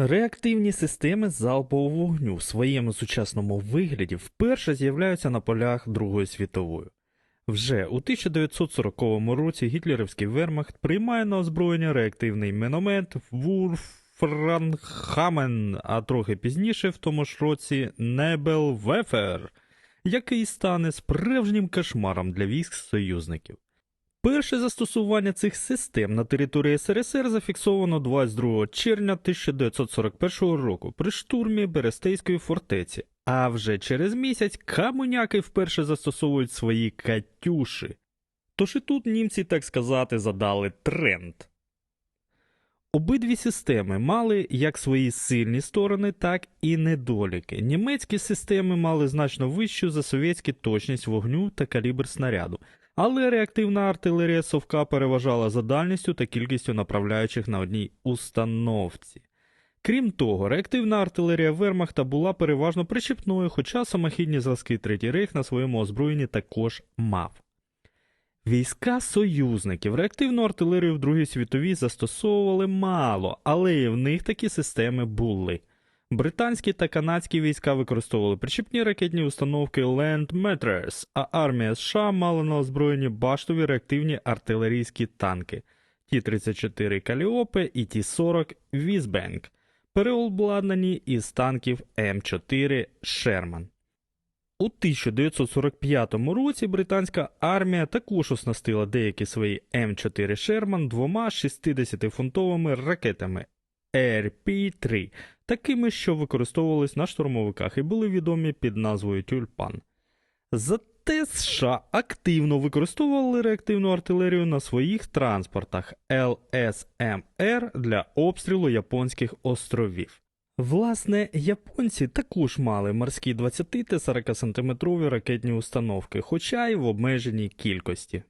Реактивні системи залпового вогню в своєму сучасному вигляді вперше з'являються на полях Другої світової. Вже у 1940 році гітлерівський вермахт приймає на озброєння реактивний міномет Вурфранхамен, а трохи пізніше в тому ж році Небелвефер, який стане справжнім кошмаром для військ союзників. Перше застосування цих систем на території СРСР зафіксовано 22 червня 1941 року при штурмі Берестейської фортеці, а вже через місяць камуняки вперше застосовують свої катюші. Тож і тут німці, так сказати, задали тренд. Обидві системи мали як свої сильні сторони, так і недоліки. Німецькі системи мали значно вищу за совєтські точність вогню та калібр снаряду, але реактивна артилерія Совка переважала за дальністю та кількістю направляючих на одній установці. Крім того, реактивна артилерія Вермахта була переважно причіпною, хоча самохідні зразки Третій Рейх на своєму озброєнні також мав. Війська союзників реактивну артилерію в Другій світовій застосовували мало, але і в них такі системи були. Британські та канадські війська використовували причіпні ракетні установки Land Matters, а армія США мала на озброєнні баштові реактивні артилерійські танки Ті-34 Каліопе і Ті-40 Візбенк, переобладнані із танків М4 Шерман. У 1945 році британська армія також оснастила деякі свої М4 Шерман двома 60-фунтовими ракетами RP-3, такими, що використовувались на штурмовиках і були відомі під назвою Тюльпан. Зате США активно використовували реактивну артилерію на своїх транспортах ЛСМР для обстрілу японських островів. Власне, японці також мали морські 20 та 40 сантиметрові ракетні установки, хоча й в обмеженій кількості.